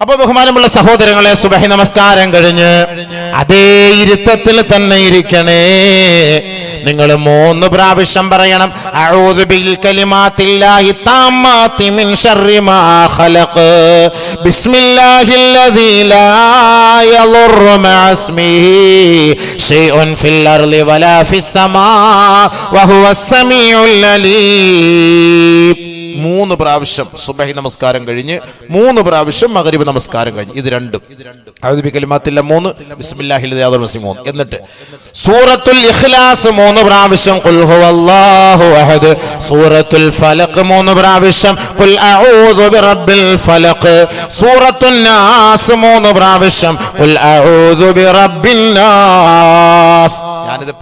അപ്പൊ ബഹുമാനമുള്ള സഹോദരങ്ങളെ സുബഹി നമസ്കാരം കഴിഞ്ഞ് അതേ ഇരുത്തത്തിൽ തന്നെ ഇരിക്കണേ. നിങ്ങൾ മൂന്ന് പ്രാവശ്യം പറയണം മൂന്ന് പ്രാവശ്യം സുബഹി നമസ്കാരം കഴിഞ്ഞ് മൂന്ന് പ്രാവശ്യം മകരീബ് നമസ്കാരം കഴിഞ്ഞ്. ഇത് രണ്ടും. കലിമാത്തില്ല മൂന്ന് ബിസ്മില്ലാഹിൽ യാതൊരു മുസ്ലിം മൂന്ന്. എന്നിട്ട് സൂറത്തുൽ ഇഖ്ലാസ് മൂന്ന് പ്രാവശ്യം ഖുൽ ഹുവല്ലാഹു അഹദ്. സൂറത്തുൽ ഫലഖ് മൂന്ന് പ്രാവശ്യം ഖുൽ അഊദു ബിറബ്ബിൽ ഫലഖ്. സൂറത്തുൽ നാസ് മൂന്ന് പ്രാവശ്യം ഖുൽ അഊദു ബിറബ്ബിൽ നാസ്.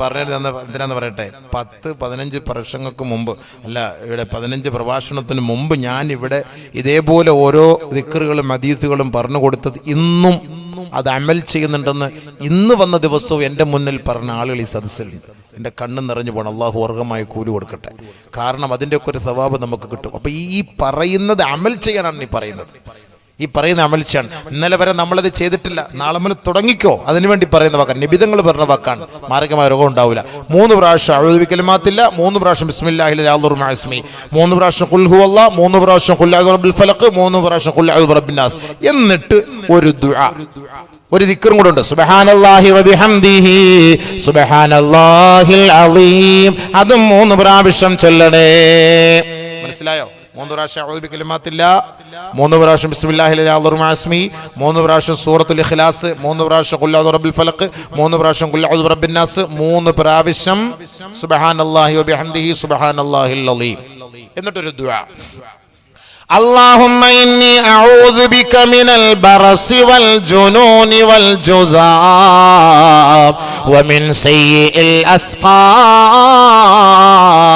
ഞാനിത് പറഞ്ഞത് എന്തിനാന്ന് പറയട്ടെ? പത്ത് പതിനഞ്ച് വർഷങ്ങൾക്ക് മുമ്പ് അല്ല ഇവിടെ പതിനഞ്ച് പ്രഭാഷണത്തിന് മുമ്പ് ഞാൻ ഇവിടെ ഇതേപോലെ ഓരോ ദിക്കറുകളും അതീതുകളും പറഞ്ഞു കൊടുത്തത് ഇന്നും അത് അമൽ ചെയ്യുന്നുണ്ടെന്ന് ഇന്ന് വന്ന ദിവസവും എന്റെ മുന്നിൽ പറഞ്ഞ ആളുകൾ ഈ സദസ്സിലുണ്ട്. എന്റെ കണ്ണ് നിറഞ്ഞു പോകണം. അള്ളാഹു വർഗമായി കൂലി കൊടുക്കട്ടെ. കാരണം അതിന്റെയൊക്കെ ഒരു സ്വഭാവം നമുക്ക് കിട്ടും. അപ്പോൾ ഈ പറയുന്നത് അമൽ ചെയ്യാനാണ് ഈ പറയുന്നത്. ഈ പറയുന്ന അമൽച്ചാണ് ഇന്നലെ വരെ നമ്മളത് ചെയ്തിട്ടില്ല. നാളെ മുതൽ തുടങ്ങിക്കോ. അതിനുവേണ്ടി പറയുന്ന വാക്കാണ് നിബിധങ്ങൾ പറഞ്ഞ വാക്കാണ്. മാരകമായ രോഗം ഉണ്ടാവില്ല. മൂന്ന് പ്രാവശ്യം അഴുവിക്കലുമാത്തില്ല മൂന്ന് പ്രാവശ്യം ബിസ്മില്ലാഹി ബിസ്മില്ലാഹിസ്മി മൂന്ന് പ്രാവശ്യം കുൽഹു അല്ല മൂന്ന് പ്രാവശ്യം കുല്ലാബുൽ ഫലക്ക് മൂന്ന് പ്രാവശ്യം കുല്ലാബു റബ്ബിനാസ് എന്നിട്ട് ഒരു ദുആ. ഒരു ദിക്കറും കൂടെ ഉണ്ട്. സുബ്ഹാനല്ലാഹി വബിഹംദിഹി സുബ്ഹാനല്ലാഹിൽ അലീം അതും മൂന്ന് പ്രാവശ്യം ചൊല്ലണേ. മനസ്സിലായോ? മൂന്ന് പ്രാവശ്യം അഊദു ബികലിമാത്തില്ല മൂന്ന് പ്രാവശ്യം ബിസ്മില്ലാഹിൽ അസ്മി മൂന്ന് പ്രാവശ്യം സൂറത്തുൽ ഇഖ്ലാസ് മൂന്ന് പ്രാവശ്യം ഖുൽ അഊദു റബ്ബിൽ ഫലഖ് മൂന്ന് പ്രാവശ്യം ഖുൽ അഊദു റബ്ബിൻ നാസ് മൂന്ന് പ്രാവശ്യം സുബ്ഹാനല്ലാഹി വബിഹംദിഹി സുബ്ഹാനല്ലാഹിൽ അലീം എന്നിട്ടൊരു ദുആ اللهم إني أعوذ بك من البرص والجنون والجذام ومن سيء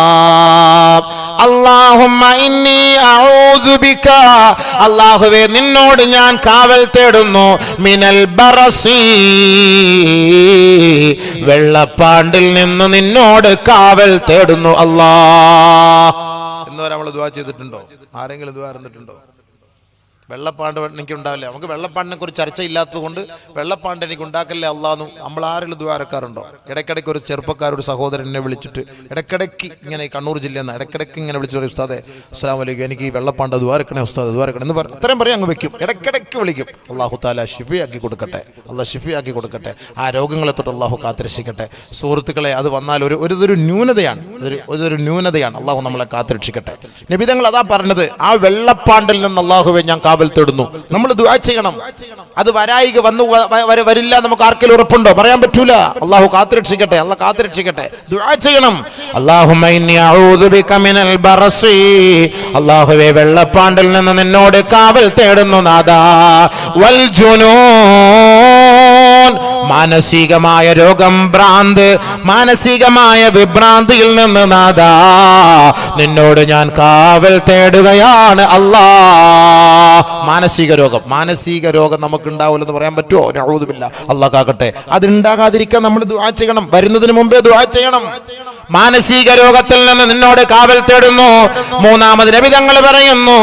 الأسقام അള്ളാഹുവെ നിന്നോട് ഞാൻ കാവൽ തേടുന്നു. മിനൽ ബറസി. വെള്ളപ്പാണ്ടിൽ നിന്ന് നിന്നോട് കാവൽ തേടുന്നു അള്ളാ എന്ന് വരെ നമ്മൾ ദുവാ ചെയ്തിട്ടുണ്ടോ? ആരെങ്കിലും ദുവാ അറിഞ്ഞിട്ടുണ്ടോ വെള്ളപ്പാണ്ട് എനിക്ക് ഉണ്ടാവില്ല നമുക്ക് വെള്ളപ്പാണ്ടിനെ കുറിച്ച് ചർച്ച ഇല്ലാത്തത് കൊണ്ട് വെള്ളപ്പാണ്ട് എനിക്ക് ഉണ്ടാക്കല്ലേ അല്ലാന്ന് നമ്മൾ ആരെങ്കിലും ദ്വാരക്കാരുണ്ടോ? ഇടയ്ക്കിടയ്ക്ക് ഒരു ചെറുപ്പക്കാർ ഒരു സഹോദരൻ എന്നെ വിളിച്ചിട്ട് ഇടയ്ക്കിടയ്ക്ക് ഇങ്ങനെ കണ്ണൂർ ജില്ലയിൽ നിന്ന് ഇടയ്ക്കിടയ്ക്ക് ഇങ്ങനെ വിളിച്ചു പറയും ഉസ്താദെ അസ്സാം വലൈക്കും എനിക്ക് ഈ വെള്ളപ്പാണ്ട് ദ്വാരക്കണേ ഉസ്താദ് ദ്വാരക്കണേ എന്ന് പറയും. അത്രയും പറയാം അങ്ങ് വെക്കും. ഇടയ്ക്കിടയ്ക്ക് വിളിക്കും. അള്ളാഹു താല ഷിഫിയാക്കി കൊടുക്കട്ടെ. അള്ളാഹ് ഷിഫിയാക്കി കൊടുക്കട്ടെ. ആ രോഗങ്ങളെ തൊട്ട് അള്ളാഹു കാത്തുരക്ഷിക്കട്ടെ. സുഹൃത്തുക്കളെ അത് വന്നാൽ ഒരു ഒരു ന്യൂനതയാണ്. ഒരു ന്യൂനതയാണ്. അള്ളാഹു നമ്മളെ കാത്തുരക്ഷിക്കട്ടെ. നബിതങ്ങൾ അതാ പറഞ്ഞത് ആ വെള്ളപ്പാണ്ടിൽ നിന്ന് അള്ളാഹുവെ ഞാൻ കാവൽ തേടുന്നു. നമ്മൾ ദുആ ചെയ്യണം. അത് വരായിക വന്നു വരില്ല നമുക്ക് ആർക്കെങ്കിലും ഉറപ്പുണ്ടോ? പറയാൻ പറ്റൂല. അള്ളാഹു കാത്തുരക്ഷിക്കട്ടെ. അള്ളാഹ് കാത്തുരക്ഷിക്കട്ടെ. ദുആ ചെയ്യണം. അല്ലാഹുവേ വെള്ളപ്പാണ്ടിൽ നിന്ന് നിന്നോട് കാവൽ തേടുന്നു നാദാ. മാനസികമായ രോഗം ഭ്രാന്ത് മാനസികമായ വിഭ്രാന്തിയിൽ നിന്ന് നാദാ. നിന്നോട് ഞാൻ കാവൽ തേടുകയാണ് അല്ലാ. മാനസിക രോഗം മാനസിക രോഗം നമുക്ക് ഉണ്ടാവില്ലെന്ന് പറയാൻ പറ്റുമോ? അഴുതുമില്ല അള്ളാഹ് കാക്കട്ടെ. അതുണ്ടാകാതിരിക്കാൻ നമ്മൾ ദുആ ചെയ്യണം. വരുന്നതിന് മുമ്പേ ദുആ ചെയ്യണം. മാനസിക രോഗത്തിൽ നിന്ന് നിന്നോട് കാവൽ തേടുന്നു. മൂന്നാമത് രവിതങ്ങൾ പറയുന്നു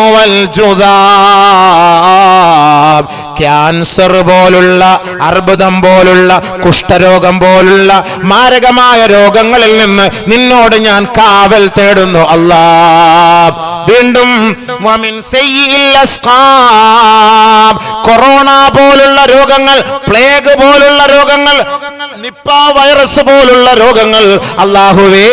ക്യാൻസർ പോലുള്ള അർബുദം പോലുള്ള കുഷ്ഠരോഗം പോലുള്ള മാരകമായ രോഗങ്ങളിൽ നിന്ന് നിന്നോട് ഞാൻ കാവൽ തേടുന്നു അല്ലാ വീണ്ടും. കൊറോണ പോലുള്ള രോഗങ്ങൾ പ്ലേഗ് പോലുള്ള രോഗങ്ങൾ നിപ്പ വൈറസ് പോലുള്ള രോഗങ്ങൾ അള്ളാഹുവേ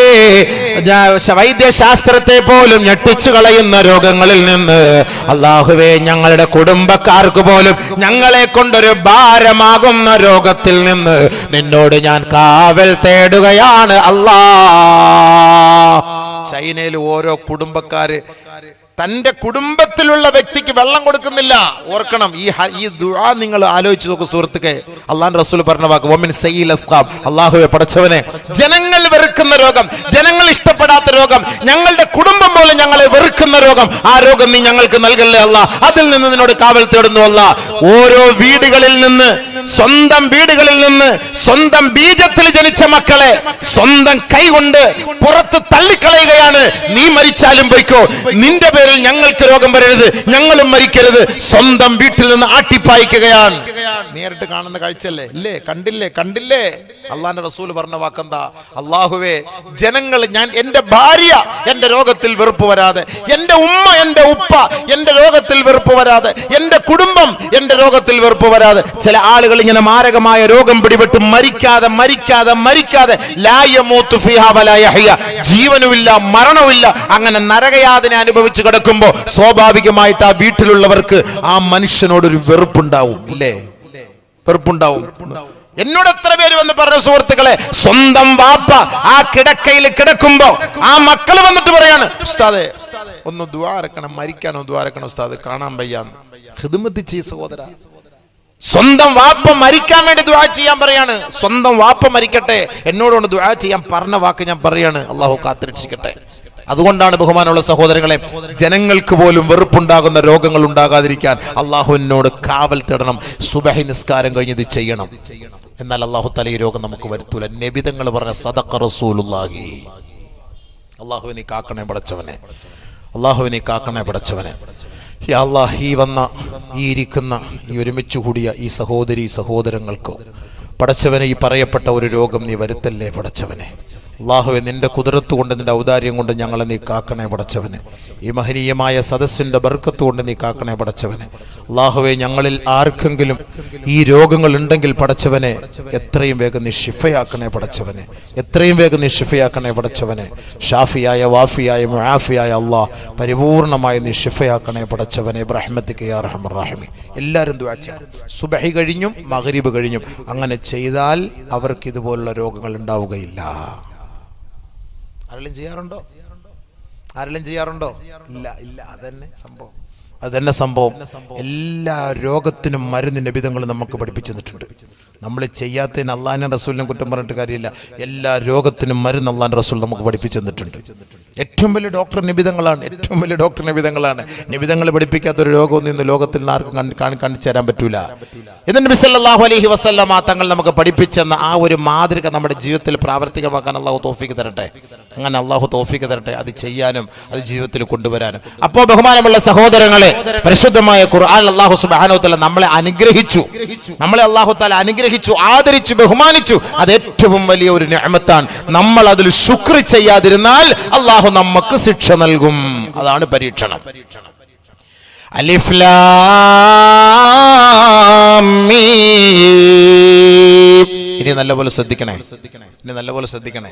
വൈദ്യശാസ്ത്രത്തെ പോലും ഞെട്ടിച്ചു കളയുന്ന രോഗങ്ങളിൽ നിന്ന് അള്ളാഹുവേ ഞങ്ങളുടെ കുടുംബക്കാർക്ക് പോലും ഞങ്ങളെ കൊണ്ടൊരു ഭാരമാകുന്ന രോഗത്തിൽ നിന്ന് നിന്നോട് ഞാൻ കാവൽ തേടുകയാണ് അല്ലാ ചൈനയിൽ ഓരോ കുടുംബക്കാര് തന്റെ കുടുംബത്തിലുള്ള വെള്ളം കൊടുക്കുന്നില്ല. ഓർക്കണം ഈ ഈ ദുആ നിങ്ങൾ ആലോചിച്ച് നോക്കൂ സുഹൃത്തുക്കെ അള്ളാൻ റസൂൽ പറഞ്ഞ വാക്ക് വമിൻ സയ്യിൽ അസ്ഖാബ് അള്ളാഹുവെ പടച്ചവനെ ജനങ്ങൾ വെറുക്കുന്ന രോഗം ജനങ്ങൾ ഇഷ്ടപ്പെടാത്ത രോഗം ഞങ്ങളുടെ കുടുംബം പോലെ ഞങ്ങളെ വെറുക്കുന്ന രോഗം ആ രോഗം നീ ഞങ്ങൾക്ക് നൽകല്ലേ അല്ല അതിൽ നിന്ന് നിന്നോട് കാവൽ തേടുന്നു അല്ല ഓരോ വീടുകളിൽ നിന്ന് സ്വന്തം വീടുകളിൽ നിന്ന് സ്വന്തം ബീജത്തിൽ ജനിച്ച മക്കളെ സ്വന്തം കൈകൊണ്ട് പുറത്ത് തള്ളിക്കളയുകയാണ്. നീ മരിച്ചാലും പോയിക്കോ. നിന്റെ പേരിൽ ഞങ്ങൾക്ക് രോഗം വരരുത്. ഞങ്ങളും മരിക്കരുത്. സ്വന്തം വീട്ടിൽ നിന്ന് ആട്ടിപ്പായിക്കുകയാണ്. നേരിട്ട് കാണുന്ന കാഴ്ചയല്ലേ? ഇല്ലേ? കണ്ടില്ലേ? കണ്ടില്ലേ? അള്ളാന്റെ റസൂൽ പറഞ്ഞ വാക്കെന്താ? അള്ളാഹുവേ ജനങ്ങൾ ഞാൻ എന്റെ ഭാര്യ എന്റെ രോഗത്തിൽ വെറുപ്പ് വരാതെ എന്റെ ഉമ്മ എന്റെ ഉപ്പ എന്റെ രോഗത്തിൽ വെറുപ്പ് വരാതെ എന്റെ കുടുംബം എന്റെ രോഗത്തിൽ വെറുപ്പ് വരാതെ ചില ആളുകൾ ഇങ്ങനെ മാരകമായ രോഗം പിടിപെട്ട് മരിക്കാതെ മരിക്കാതെ മരിക്കാതെ. ജീവനുമില്ല മരണവുമില്ല അങ്ങനെ നരകയാതന അനുഭവിച്ചു കിടക്കുമ്പോ സ്വാഭാവികമായിട്ട് ആ വീട്ടിലുള്ളവർക്ക് ആ മനുഷ്യനോട് ഒരു വെറുപ്പുണ്ടാവും ഇല്ലേ? വെറുപ്പുണ്ടാവും. എന്നോട് എത്ര പേര് വന്ന് പറഞ്ഞ സുഹൃത്തുക്കളെ സ്വന്തം വാപ്പ ആ കിടക്കയിൽ കിടക്കുമ്പോ ആ മക്കൾ വന്നിട്ട് പറയാണ് ഉസ്താദെ ഒന്ന് ദ്വാരക്കണം മരിക്കാനോ ദ്വാരക്കണം ഉസ്താദ് കാണാൻ വയ്യാന്ന്. സഹോദര. സ്വന്തം വാപ്പ മരിക്കാൻ വേണ്ടി ദ്വാ ചെയ്യാൻ പറയാണ് സ്വന്തം വാപ്പ മരിക്കട്ടെ എന്നോടൊന്ന് ദ്വാ ചെയ്യാൻ പറഞ്ഞ വാക്ക് ഞാൻ പറയാണ് അള്ളാഹു കാത്തിരക്ഷിക്കട്ടെ. അതുകൊണ്ടാണ് ബഹുമാനമുള്ള സഹോദരങ്ങളെ ജനങ്ങൾക്ക് പോലും വെറുപ്പുണ്ടാകുന്ന രോഗങ്ങൾ ഉണ്ടാകാതിരിക്കാൻ അള്ളാഹുവിനോട് കാവൽ തേടണം സുബഹി നിസ്കാരം കഴിഞ്ഞത് ചെയ്യണം. എന്നാൽ അള്ളാഹു തല ഈ രോഗം നമുക്ക് വരുത്തൂല. നബിതങ്ങൾ പറഞ്ഞ സദക്ക റസൂലുള്ളാഹി. അള്ളാഹുവിനെ കാക്കണേ പടച്ചവനെ. അള്ളാഹുവിനെ കാക്കണേ പടച്ചവനെ. അല്ലാഹ് ഈ വന്ന ഈ ഇരിക്കുന്ന ഈ ഒരുമിച്ച് കൂടിയ ഈ സഹോദരി സഹോദരങ്ങൾക്കോ പടച്ചവനെ ഈ പറയപ്പെട്ട ഒരു രോഗം നീ വരുത്തല്ലേ പടച്ചവനെ? അള്ളാഹുവെ നിന്റെ കുതിരത്ത് കൊണ്ട് നിന്റെ ഔദാര്യം കൊണ്ട് ഞങ്ങളെ നീ കാക്കണേ പടച്ചവന്. ഈ മഹനീയമായ സദസ്സിന്റെ ബർക്കത്ത് കൊണ്ട് നീ കാക്കണേ പടച്ചവന്. അള്ളാഹുവെ ഞങ്ങളിൽ ആർക്കെങ്കിലും ഈ രോഗങ്ങൾ ഉണ്ടെങ്കിൽ പടച്ചവനെ എത്രയും വേഗം നീ ഷിഫയാക്കണേ പടച്ചവനെ. എത്രയും വേഗം നീ ഷിഫയാക്കണേ പടച്ചവനെ. ഷാഫിയായ വാഫിയായ മുഹാഫിയായ അള്ളാഹ് പരിപൂർണമായി നീ ഷിഫയാക്കണേ പടച്ചവനെ. ബ്രഹ്മത്തിക്ക് റഹീമി. എല്ലാവരും സുബഹി കഴിഞ്ഞും മഗ്രിബ് കഴിഞ്ഞും. അങ്ങനെ ചെയ്താൽ അവർക്ക് ഇതുപോലുള്ള രോഗങ്ങൾ ഉണ്ടാവുകയില്ല. ആരെങ്കിലും ചെയ്യാറുണ്ടോ? ആരെങ്കിലും ചെയ്യാറുണ്ടോ? ഇല്ല ഇല്ല അതന്നെ സംഭവം. അതന്നെ സംഭവം. എല്ലാ രോഗത്തിനും മരുന്ന് വിധങ്ങൾ നമുക്ക് പഠിപ്പിച്ചു തന്നിട്ടുണ്ട്. നമ്മൾ ചെയ്യാത്തതിന് അള്ളാഹിനെ റസൂലിനെ കുറ്റം പറഞ്ഞിട്ട് കാര്യമില്ല. എല്ലാ രോഗത്തിനും മരുന്ന് അള്ളാൻ റസൂൽ നമുക്ക് പഠിപ്പിച്ചു തന്നിട്ടുണ്ട്. ഏറ്റവും വലിയ ഡോക്ടർ നിബിധങ്ങളാണ് ഏറ്റവും വലിയ ഡോക്ടർ നിബിധങ്ങളാണ് നിബിധങ്ങൾ പഠിപ്പിക്കാത്ത ഒരു രോഗമൊന്നും ഇന്ന് ലോകത്തിൽ ആർക്കും കാണി- കാണി- കാണിച്ചു തരാൻ പറ്റൂല. എന്നിട്ട് നബി അലഹി വസല്ലമ തങ്ങൾ നമുക്ക് പഠിപ്പിച്ചെന്ന ആ ഒരു മാതൃക നമ്മുടെ ജീവിതത്തിൽ പ്രാവർത്തികമാക്കാൻ അള്ളാഹു തോഫിക്ക് തരട്ടെ. അങ്ങനെ അള്ളാഹു തോഫിക്ക് തരട്ടെ. അത് ചെയ്യാനും അത് ജീവിതത്തിൽ കൊണ്ടുവരാനും. അപ്പോൾ ബഹുമാനമുള്ള സഹോദരങ്ങളെ പരിശുദ്ധമായ ഖുർആൻ അള്ളാഹു സുബ്ഹാനഹു തആല നമ്മളെ അനുഗ്രഹിച്ചു. നമ്മളെ അള്ളാഹു താല അനുഗ്രഹിച്ചു ആദരിച്ചു ബഹുമാനിച്ചു. അത് ഏറ്റവും വലിയ ഒരു നിഅമത്താണ് നമ്മൾ അതിൽ ശുക്ർ ചെയ്യാതിരുന്നാൽ അള്ളാഹു നമുക്ക് ശിക്ഷ നൽകും. അതാണ് പരീക്ഷണം. മീം. ഇനി നല്ലപോലെ ശ്രദ്ധിക്കണേ. ഇനി നല്ലപോലെ ശ്രദ്ധിക്കണേ.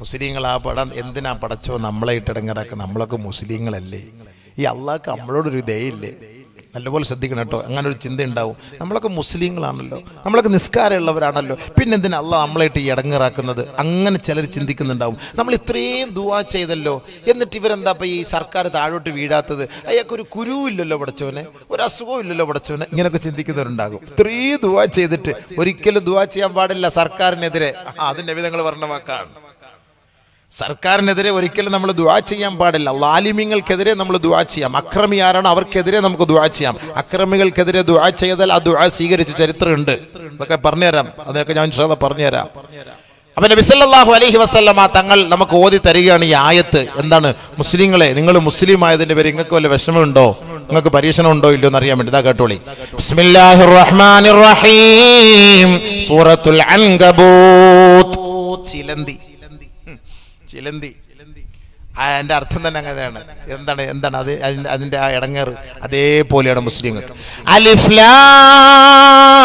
മുസ്ലിങ്ങൾ ആ പടം എന്തിനാ പടച്ചോ നമ്മളെ ഇട്ടിടങ്ങറാക്ക? നമ്മളൊക്കെ മുസ്ലിങ്ങളല്ലേ. ഈ അള്ളാഹ്ക്ക് നമ്മളോടൊരു ദയയില്ലേ? നല്ലപോലെ ശ്രദ്ധിക്കണം കേട്ടോ. അങ്ങനെ ഒരു ചിന്ത ഉണ്ടാവും നമ്മളൊക്കെ മുസ്ലിങ്ങളാണല്ലോ. നമ്മളൊക്കെ നിസ്കാരമുള്ളവരാണല്ലോ. പിന്നെന്തിനാ അള്ളാഹ് നമ്മളായിട്ട് ഈ ഇടങ്ങറാക്കുന്നത്? അങ്ങനെ ചിലർ ചിന്തിക്കുന്നുണ്ടാവും. നമ്മൾ ഇത്രയും ദുവാ ചെയ്തല്ലോ. എന്നിട്ട് ഇവരെന്താ ഇപ്പം ഈ സർക്കാർ താഴോട്ട് വീഴാത്തത്? അയാൾക്കൊരു കുരുവില്ലല്ലോ പടച്ചവനെ ഒരു അസുഖവും ഇല്ലല്ലോ പടച്ചവനെ ഇങ്ങനെയൊക്കെ ചിന്തിക്കുന്നവരുണ്ടാകും. ഇത്രയും ദുവാ ചെയ്തിട്ട് ഒരിക്കലും ദുവാ ചെയ്യാൻ പാടില്ല സർക്കാരിനെതിരെ. അതിന്റെ വിധങ്ങൾ പറഞ്ഞ വാക്കാണ്. സർക്കാരിനെതിരെ ഒരിക്കലും നമ്മൾ ദുവാ ചെയ്യാൻ പാടില്ല. ലാലിമ്യങ്ങൾക്കെതിരെ നമ്മൾ ദുവാ ചെയ്യാം. അക്രമി ആരാണ് അവർക്കെതിരെ നമുക്ക് ദുവാ ചെയ്യാം. അക്രമികൾക്കെതിരെ ദുവാ ചെയ്താൽ ആ ദുവാ സ്വീകരിച്ച ചരിത്രമുണ്ട്. അതൊക്കെ പറഞ്ഞുതരാം. അതൊക്കെ ഞാൻ പറഞ്ഞുതരാം. അപ്പൊ നബി സല്ലല്ലാഹു അലൈഹി വസല്ലമ തങ്ങൾ നമുക്ക് ഓതി തരികയാണ് ഈ ആയത്ത്. എന്താണ്? മുസ്ലിങ്ങളെ നിങ്ങൾ മുസ്ലിം ആയതിന്റെ പേര് നിങ്ങൾക്ക് വല്ല വിഷമമുണ്ടോ? നിങ്ങൾക്ക് പരീക്ഷണം ഉണ്ടോ ഇല്ലയോ എന്ന് അറിയാൻ വേണ്ടി ഇതാ കേട്ടോളി. ബിസ്മില്ലാഹിർ റഹ്മാനിർ റഹീം സൂറത്തുൽ അൻകബൂത്ത്. ചിലന്തി. ചിലന്തി ആ, അതിന്റെ അർത്ഥം തന്നെ അങ്ങനെയാണ് എന്താണ് എന്താണ് അത് അതിന്റെ അതിന്റെ ആ ഇടങ്ങേറ് അതേപോലെയാണ് മുസ്ലിങ്ങൾക്ക് അലിഫ്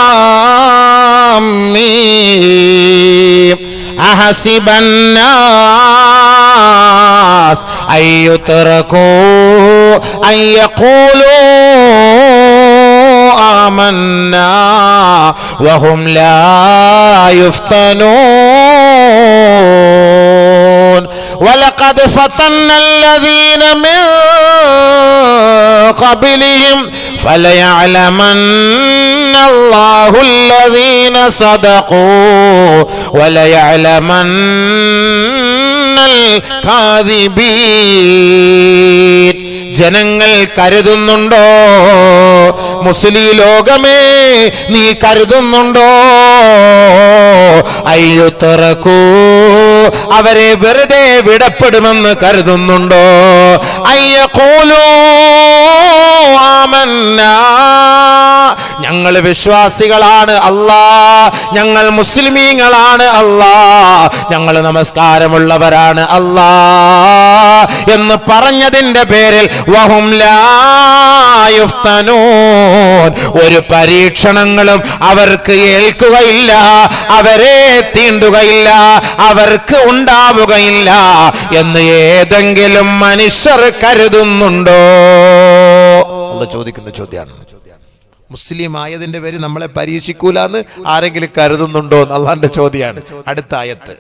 ലാം മീം أحسب الناس أن يتركوا أن يقولوا آمنا وهم لا يفتنون ولقد فتنا الذين من قبلهم فليعلمن الله الذين صدقوا وليعلمن الكاذبين ജനങ്ങൾ കരുതുന്നുണ്ടോ മുസ്ലിം ലോകമേ നീ കരുതുന്നുണ്ടോ അയ്യുത്തറക്കൂ. അവരെ വെറുതെ വിടപ്പെടുമെന്ന് കരുതുന്നുണ്ടോ? അയ്യ അയ്യക്കോലോ ആമന്നാ. ഞങ്ങൾ വിശ്വാസികളാണ് അല്ലാ. ഞങ്ങൾ മുസ്ലിമീങ്ങളാണ് അല്ലാ. ഞങ്ങൾ നമസ്കാരമുള്ളവരാണ് അല്ലാ. എന്ന് പറഞ്ഞതിന്റെ പേരിൽ വഹും ഒരു പരീക്ഷണങ്ങളും അവർക്ക് ഏൽക്കുകയില്ല. അവരെ തീണ്ടുകയില്ല. അവർക്ക് ഉണ്ടാവുകയില്ല. എന്ന് ഏതെങ്കിലും മനുഷ്യർ കരുതുന്നുണ്ടോ? ചോദിക്കുന്ന ചോദ്യമാണ്. മുസ്ലിം ആയതിന്റെ പേര് നമ്മളെ പരീക്ഷിക്കൂലെന്ന് ആരെങ്കിലും കരുതുന്നുണ്ടോ എന്ന് അള്ളാന്റെ ചോദ്യമാണ് അടുത്ത ആയത്ത്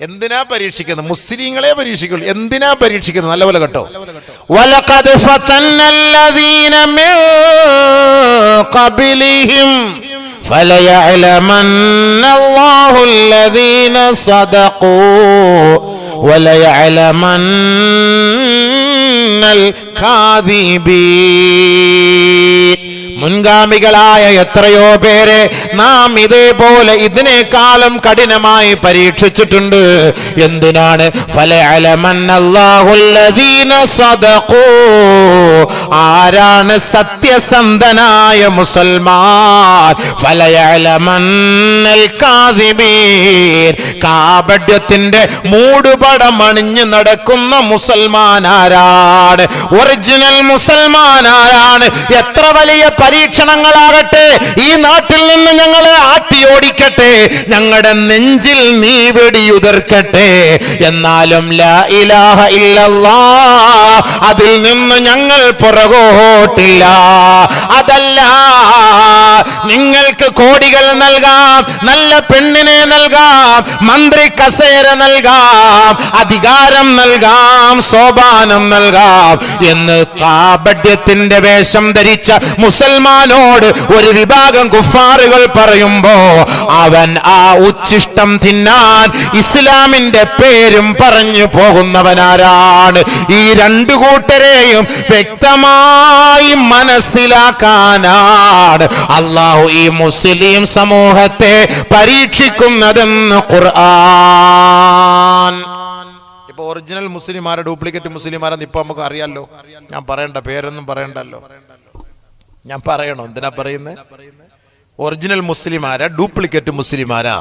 എന്തിനാ പരീക്ഷിക്കുന്നത് മുസ്ലിങ്ങളെ പരീക്ഷിക്കുള്ളൂ എന്തിനാ പരീക്ഷിക്കുന്നത് നല്ലപോലെ കേട്ടോ وَلَقَدْ فَتَنَّ الَّذِينَ مِن قَبْلِهِمْ فَلَيَعْلَمَنَّ اللَّهُ الَّذِينَ صَدَقُوا وَلَيَعْلَمَنَّ الْكَاذِبِينَ മുൻഗാമികളായ എത്രയോ പേരെ നാം ഇതേപോലെ ഇതിനേക്കാളും കഠിനമായി പരീക്ഷിച്ചിട്ടുണ്ട് എന്തിനാണ് ഫലഅലമന്നല്ലാഹുല്ലദീന സദഖൂ. ആരാണ് സത്യസന്ധനായ മുസൽമാൻ. കാപട്യത്തിന്റെ മൂടുപടം അണിഞ്ഞു നടക്കുന്ന മുസൽമാൻ ആരാണ്? ഒറിജിനൽ മുസൽമാൻ ആരാണ്? എത്ര വലിയ പരീക്ഷണങ്ങളാകട്ടെ? ഈ നാട്ടിൽ നിന്ന് ഞങ്ങളെ ആട്ടിയോടിക്കട്ടെ. ഞങ്ങളുടെ നെഞ്ചിൽ നീ വെടിയുതിർക്കട്ടെ. എന്നാലും അതിൽ നിന്ന് ഞങ്ങൾ പുറകോട്ടില്ല. അതല്ല നിങ്ങൾക്ക് കോടികൾ നൽകാം നല്ല പെണ്ണിനെ നൽകാം മന്ത്രി കസേര നൽകാം അധികാരം നൽകാം സോപാനം നൽകാം എന്ന് കാബഡ്യത്തിന്റെ വേഷം ധരിച്ച മുസൽമാനോട് ഒരു വിഭാഗം കുഫാറുകൾ പറയുമ്പോ അവൻ ആ ഉച്ഛിഷ്ടം തിന്നാൻ ഇസ്ലാമിന്റെ പേരും പറഞ്ഞു പോകുന്നവനാരാണ്. ഈ രണ്ടു കൂട്ടരെയും വ്യക്തമായി മനസ്സിലാക്കാനാണ്. അള്ളാഹു ഈ മുസ്ലിം സമൂഹത്തെ പരീക്ഷിക്കുന്നതെന്ന് ഖുർആൻ. ഇപ്പൊ ഒറിജിനൽ മുസ്ലിമാരെ ഡ്യൂപ്ലിക്കേറ്റ് മുസ്ലിമാരെന്ന് ഇപ്പൊ നമുക്ക് അറിയാലോ. ഞാൻ പറയണ്ട പേരൊന്നും പറയണ്ടല്ലോ. ഞാൻ പറയണോ? എന്തിനാ പറയുന്നത് ഒറിജിനൽ മുസ്ലിമാരാ ഡ്യൂപ്ലിക്കേറ്റ് മുസ്ലിമാരാ.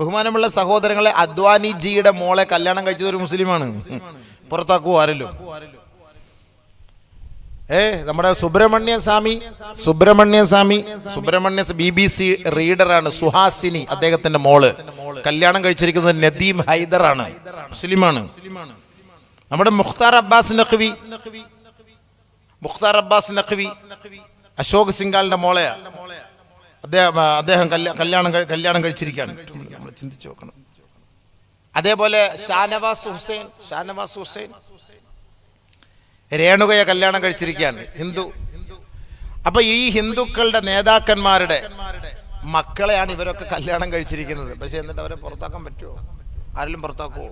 ബഹുമാനമുള്ള സഹോദരങ്ങളെ അദ്വാനിജിയുടെ മോളെ കല്യാണം കഴിച്ചത് ഒരു മുസ്ലിമാണ്. പുറത്താക്കുവോ ആരല്ലോ ഏ നമ്മുടെ Subramanya Swamy Subramanya Swamy Subramanya B B C റീഡറാണ് Suhasini അദ്ദേഹത്തിന്റെ മോൾ. കല്യാണം കഴിച്ചിരിക്കുന്നത് നദീം ഹൈദറാണ് മുസ്ലിമാണ്. നമ്മുടെ മുഖ്താർ അബ്ബാസ് നഖ്വി മുഖ്താർ അബ്ബാസ് നഖ്വി അശോക് സിംഗാലിന്റെ മോളെയാ അദ്ദേഹം അദ്ദേഹം കല്യാണം കല്യാണം കഴിച്ചിരിക്കുകയാണ്. നമ്മൾ ചിന്തിച്ചു നോക്കണം. അതേപോലെ ഷാനവാസ് ഹുസൈൻ ഷാനവാസ് ഹുസൈൻ രേണുകയെ കല്യാണം കഴിച്ചിരിക്കുകയാണ്. ഹിന്ദു. അപ്പൊ ഈ ഹിന്ദുക്കളുടെ നേതാക്കന്മാരുടെ മക്കളെയാണ് ഇവരൊക്കെ കല്യാണം കഴിച്ചിരിക്കുന്നത്. പക്ഷെ എന്നിട്ട് അവരെ പുറത്താക്കാൻ പറ്റുമോ? ആരെങ്കിലും പുറത്താക്കുമോ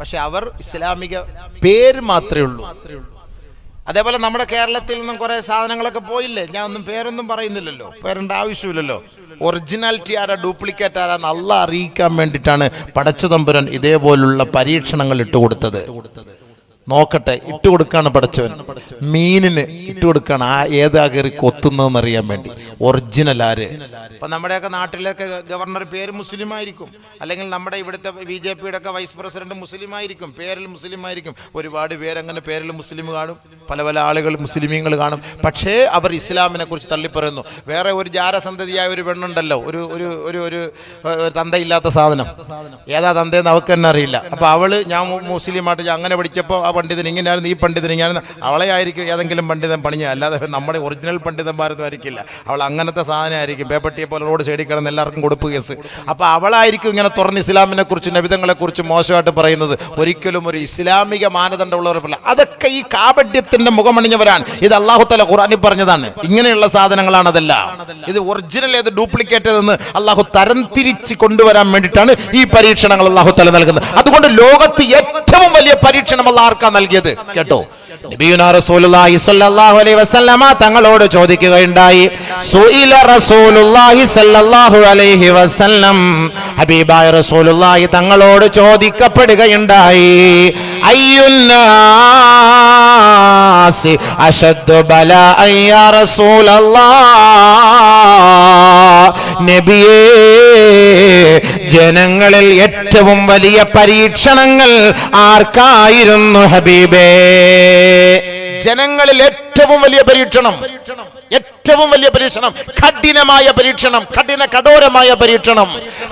പക്ഷെ അവർ ഇസ്ലാമിക പേര് മാത്രമേ ഉള്ളൂ. അതേപോലെ നമ്മുടെ കേരളത്തിൽ നിന്നും കുറെ സാധനങ്ങളൊക്കെ പോയില്ലേ? ഞാൻ ഒന്നും പേരൊന്നും പറയുന്നില്ലല്ലോ. പേരേണ്ട ആവശ്യമില്ലല്ലോ. ഒറിജിനാലിറ്റി ആരാ ഡ്യൂപ്ലിക്കേറ്റ് ആരാന്ന് അല്ല അറിയിക്കാൻ വേണ്ടിയിട്ടാണ് പടച്ചുതമ്പുരൻ ഇതേപോലുള്ള പരീക്ഷണങ്ങൾ ഇട്ടുകൊടുത്തത്. നോക്കട്ടെ ഇട്ടുകൊടുക്കാണ് പഠിച്ചവൻ. മീനിന് ഇട്ടുകൊടുക്കാണ് ആ ഏതാ കയറി കൊത്തുന്നതെന്ന് അറിയാൻ വേണ്ടി. ഒറിജിനൽ ആര്? ഇപ്പൊ നമ്മുടെയൊക്കെ നാട്ടിലൊക്കെ ഗവർണർ പേര് മുസ്ലിം ആയിരിക്കും അല്ലെങ്കിൽ നമ്മുടെ ഇവിടുത്തെ ബി ജെ പിയുടെ ഒക്കെ വൈസ് പ്രസിഡന്റ് മുസ്ലിം ആയിരിക്കും പേരിൽ മുസ്ലിം ആയിരിക്കും ഒരുപാട് പേരങ്ങനെ പേരിൽ മുസ്ലിം കാണും. പല പല ആളുകൾ മുസ്ലിമീങ്ങൾ കാണും. പക്ഷേ അവർ ഇസ്ലാമിനെ കുറിച്ച് തള്ളിപ്പറയുന്നു. വേറെ ഒരു ജാരസന്തതിയായ ഒരു പെണ്ണുണ്ടല്ലോ. ഒരു ഒരു ഒരു ഒരു തന്തയില്ലാത്ത സാധനം. ഏതാ തന്തയെന്ന് അവൾക്ക് തന്നെ അറിയില്ല. അപ്പൊ അവൾ ഞാൻ മുസ്ലിം മുസ്ലിമായിട്ട് അങ്ങനെ പഠിച്ചപ്പോൾ ആ പണ്ഡിതൻ ഇങ്ങനെയായിരുന്നു ഈ പണ്ഡിതൻ ഇങ്ങനെയാണ്. അവളെ ആയിരിക്കും ഏതെങ്കിലും പണ്ഡിതൻ പണിഞ്ഞ അല്ലാതെ നമ്മുടെ ഒറിജിനൽ പണ്ഡിതന്മാരൊന്നും ആയിരിക്കില്ല. അവൾ അങ്ങനത്തെ സാധനമായിരിക്കും. പേപ്പട്ടിയെ പോലെ റോഡ് സൈഡിൽ കിടന്ന് എല്ലാവർക്കും കൊടുപ്പ് കേസ്. അപ്പോൾ അവളായിരിക്കും ഇങ്ങനെ തുറന്ന് ഇസ്ലാമിനെ കുറിച്ച് നബിതങ്ങളെ കുറിച്ച് മോശമായിട്ട് പറയുന്നത്. ഒരിക്കലും ഒരു ഇസ്ലാമിക മാനദണ്ഡമുള്ളവരല്ല അതൊക്കെ ഈ കാപഡ്യത്തിന്റെ മുഖമണിഞ്ഞവരാണ്. ഇത് അള്ളാഹു തല ഖുറാനി പറഞ്ഞതാണ്. ഇങ്ങനെയുള്ള സാധനങ്ങളാണ് അതെല്ലാം. ഇത് ഒറിജിനൽ ഏത് ഡ്യൂപ്ലിക്കേറ്റ് എന്ന് അള്ളാഹു തരം തിരിച്ച് കൊണ്ടുവരാൻ വേണ്ടിയിട്ടാണ് ഈ പരീക്ഷണങ്ങൾ അള്ളാഹു തല നൽകുന്നത്. അതുകൊണ്ട് ലോകത്ത് ഏറ്റവും വലിയ പരീക്ഷണം അല്ല ആർക്കാ നൽകിയത്? കേട്ടോ? തങ്ങളോട് ചോദിക്കുകയുണ്ടായി ഹബീബായ റസൂലുള്ളാഹി തങ്ങളോട് ചോദിക്കപ്പെടുകയുണ്ടായി അശദ്ദു ജനങ്ങളിൽ ഏറ്റവും വലിയ പരീക്ഷണങ്ങൾ ആർക്കായിരുന്നു ഹബീബേ? ജനങ്ങളിൽ ഏറ്റവും വലിയ പരീക്ഷണം ഏറ്റവും വലിയ പരീക്ഷണം കഠിനമായ പരീക്ഷണം കഠിന കഠോരമായ പരീക്ഷണം.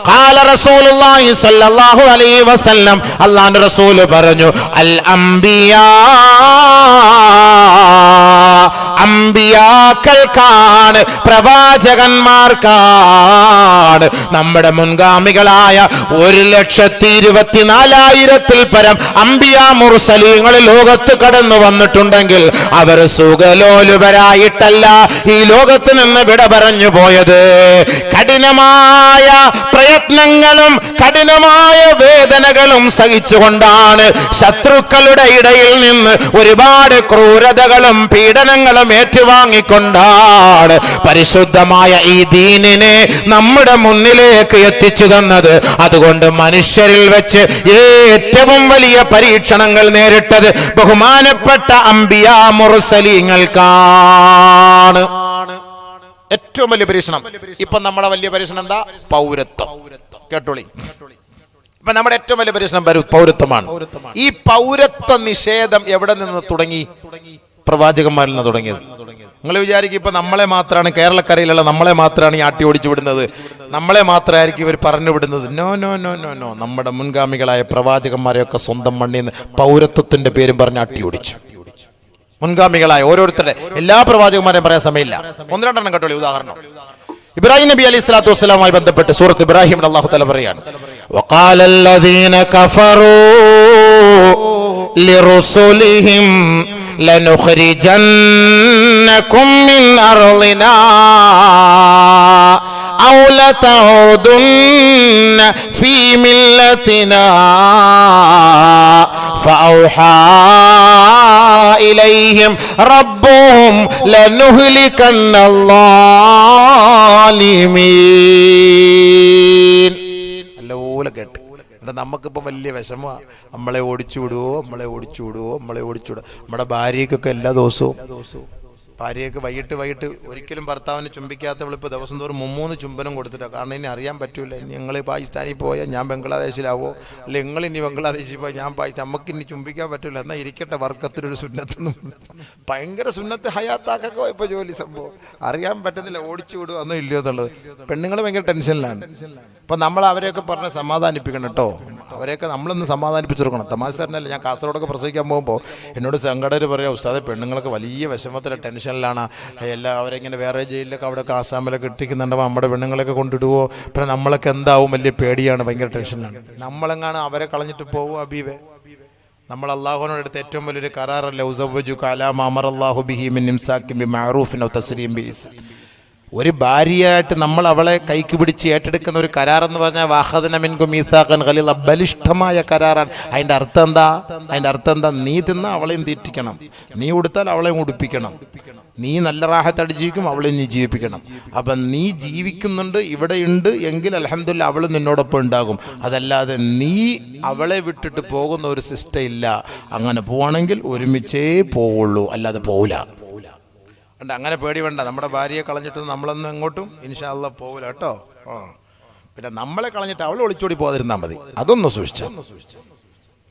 കാല റസൂലുള്ളാഹി സ്വല്ലല്ലാഹു അലൈഹി വസല്ലം അല്ലാഹുവിന്റെ റസൂൽ പറഞ്ഞു അൽ അംബിയാ അമ്പിയാക്കൾക്കാണ് പ്രവാചകന്മാർക്കാണ്. നമ്മുടെ മുൻഗാമികളായ ഒരു ലക്ഷത്തി ഇരുപത്തിനാലായിരത്തിൽ പരം അമ്പിയ മുർസലീങ്ങൾ ലോകത്ത് കടന്നു വന്നിട്ടുണ്ടെങ്കിൽ അവർ സുഖലോലുപരായിട്ടല്ല ഈ ലോകത്ത് നിന്ന് വിട പറഞ്ഞു പോയത്. കഠിനമായ പ്രയത്നങ്ങളും കഠിനമായ വേദനകളും സഹിച്ചുകൊണ്ടാണ് ശത്രുക്കളുടെ ഇടയിൽ നിന്ന് ഒരുപാട് ക്രൂരതകളും പീഡനങ്ങളും ഏറ്റുവാങ്ങിക്കൊണ്ടാണ് പരിശുദ്ധമായ ഈ ദീനിനെ നമ്മുടെ മുന്നിലേക്ക് എത്തിച്ചു തന്നത്. അതുകൊണ്ട് മനുഷ്യരിൽ വെച്ച് ഏറ്റവും വലിയ പരീക്ഷണങ്ങൾ നേരിട്ടത് ബഹുമാനപ്പെട്ട അംബിയ മുറുസലിങ്ങൾക്കാണ് ഏറ്റവും വലിയ പരീക്ഷണം. ഇപ്പൊ നമ്മുടെ വലിയ പരീക്ഷണം എന്താ? പൗരത്വം. കേട്ടോളി. ഇപ്പൊ നമ്മുടെ ഏറ്റവും വലിയ പരീക്ഷണം പൗര- പൗരത്വമാണ്. ഈ പൗരത്വ നിഷേധം എവിടെ നിന്ന് തുടങ്ങി? പ്രവാചകന്മാരിൽ നിന്ന് തുടങ്ങിയത് നിങ്ങൾ വിചാരിക്കും ഇപ്പൊ നമ്മളെ മാത്രമാണ് കേരളക്കരയിലുള്ള നമ്മളെ മാത്രമാണ് ഈ ആട്ടി ഓടിച്ചു വിടുന്നത് നമ്മളെ മാത്രമായിരിക്കും ഇവർ പറഞ്ഞു വിടുന്നത് no no no no no നമ്മുടെ മുൻഗാമികളായ പ്രവാചകന്മാരെയൊക്കെ സ്വന്തം മണ്ണിൽ നിന്ന് പൗരത്വത്തിന്റെ പേരും പറഞ്ഞ് ആട്ടി ഓടിച്ചു മുൻഗാമികളായ ഓരോരുത്തരുടെ എല്ലാ പ്രവാചകന്മാരെയും പറയാൻ സമയമില്ല ഒന്ന് രണ്ടെണ്ണം കേട്ടോളി ഉദാഹരണം ഇബ്രാഹിം നബി അലൈഹി സ്വലാത്തു വസ്സലാമായി ബന്ധപ്പെട്ട് സൂറത്ത് ഇബ്രാഹിം അള്ളാഹു തല പറയാണ് وقال الذين كفروا لرسلهم لنخرجنكم من أرضنا أو لتعودن في ملتنا فأوحى إليهم ربهم لنهلكن الظالمين എന്നിട്ട് നമുക്കിപ്പോൾ വലിയ വിഷമമാണ് നമ്മളെ ഓടിച്ചു വിടുവോ? നമ്മളെ ഓടിച്ചു വിടുവോ? നമ്മളെ ഓടിച്ചു വിടുവോ? നമ്മുടെ ഭാര്യയ്ക്കൊക്കെ എല്ലാ ദിവസവും ഭാര്യയൊക്കെ വൈകിട്ട് വൈകിട്ട് ഒരിക്കലും ഭർത്താവിനെ ചുംബിക്കാത്തവൾ ഇപ്പോൾ ദിവസം തോറും മുമ്മൂന്ന് ചുംബനം കൊടുത്തിട്ടാണ് കാരണം ഇനി അറിയാൻ പറ്റൂല. ഇനി നിങ്ങൾ പാകിസ്ഥാനിൽ പോയാൽ ഞാൻ ബംഗ്ലാദേശിലാവോ? അല്ലെങ്കിൽ നിങ്ങൾ ഇനി ബംഗ്ലാദേശിൽ പോയാൽ ഞാൻ പാകിസ്ഥാൻ നമുക്ക് ഇനി ചുംബിക്കാൻ പറ്റൂല. എന്നാൽ ഇരിക്കട്ടെ വർക്കത്തിനൊരു സുന്നത്തൊന്നും ഭയങ്കര സുന്നത്ത് ഹയാത്താക്കൊക്കെ ഇപ്പോൾ ജോലി സംഭവം. അറിയാൻ പറ്റുന്നില്ല ഓടിച്ചു വിടുക ഒന്നും ഇല്ലയോ എന്നുള്ളത്. പെണ്ണുങ്ങൾ ഭയങ്കര ടെൻഷനിലാണ്. അപ്പം നമ്മൾ അവരെയൊക്കെ പറഞ്ഞ് സമാധാനിപ്പിക്കണം കേട്ടോ. അവരെയൊക്കെ നമ്മളൊന്ന് സമാധാനിപ്പിച്ചു കൊടുക്കണം. തമാശ തന്നെയല്ല ഞാൻ കാസർഗോഡൊക്കെ പ്രസവിക്കാൻ പോകുമ്പോൾ എന്നോട് സംഘടകർ പറയാം ഉസ്താദെ പെണ്ണുങ്ങളൊക്കെ വലിയ വിഷമത്തിലെ ടെൻഷനിലാണ് എല്ലാം അവരെങ്ങനെ വേറെ ജയിലിലൊക്കെ അവിടെയൊക്കെ ആസാമിലൊക്കെ ഇട്ടിക്കുന്നുണ്ടാവും നമ്മുടെ പെണ്ണുങ്ങളൊക്കെ കൊണ്ടിടുവോ? പിന്നെ നമ്മളൊക്കെ എന്താവും? വലിയ പേടിയാണ്. ഭയങ്കര ടെൻഷനിലാണ് നമ്മളെങ്ങാണ് അവരെ കളഞ്ഞിട്ട് പോവും അബീവെ നമ്മൾ അള്ളാഹുവിനോട് അടുത്ത് ഏറ്റവും വലിയൊരു കരാറല്ല? ഉസവജു കലാം അമർ അള്ളാഹു ബിഹി മിൻ ഇംസാക്കിൻ ബി മാറൂഫിനോ ഔ തസ്ലീം ബി ഒരു ഭാര്യയായിട്ട് നമ്മൾ അവളെ കൈക്ക് പിടിച്ച് ഏറ്റെടുക്കുന്ന ഒരു കരാർ എന്ന് പറഞ്ഞാൽ വാഹദന മിൻകു മീസാഖൻ ഖലീൽ ബലിഷ്ഠമായ കരാറാണ്. അതിന്റെ അർത്ഥം എന്താ? അതിന്റെ അർത്ഥം എന്താ? നീ തിന്ന അവളെയും തീറ്റിക്കണം. നീ ഉടുത്താൽ അവളെയും ഉടുപ്പിക്കണം. നീ നല്ല റാഹത്തടി ജീവിക്കും അവളെ നീ ജീവിപ്പിക്കണം. അപ്പം നീ ജീവിക്കുന്നുണ്ട് ഇവിടെയുണ്ട് എങ്കിൽ അലഹമില്ല അവൾ നിന്നോടൊപ്പം ഉണ്ടാകും. അതല്ലാതെ നീ അവളെ വിട്ടിട്ട് പോകുന്ന ഒരു സിസ്റ്റം ഇല്ല. അങ്ങനെ പോവാണെങ്കിൽ ഒരുമിച്ചേ പോവുള്ളൂ അല്ലാതെ പോവില്ല അണ്ട് അങ്ങനെ പേടി വേണ്ട. നമ്മുടെ ഭാര്യയെ കളഞ്ഞിട്ട് നമ്മളൊന്നും എങ്ങോട്ടും ഇൻഷാല്ല പോവില്ല കേട്ടോ. ആ. പിന്നെ നമ്മളെ കളഞ്ഞിട്ട് അവൾ ഒളിച്ചോടി പോകാതിരുന്നാൽ മതി. അതൊന്ന് സൂക്ഷിച്ചു.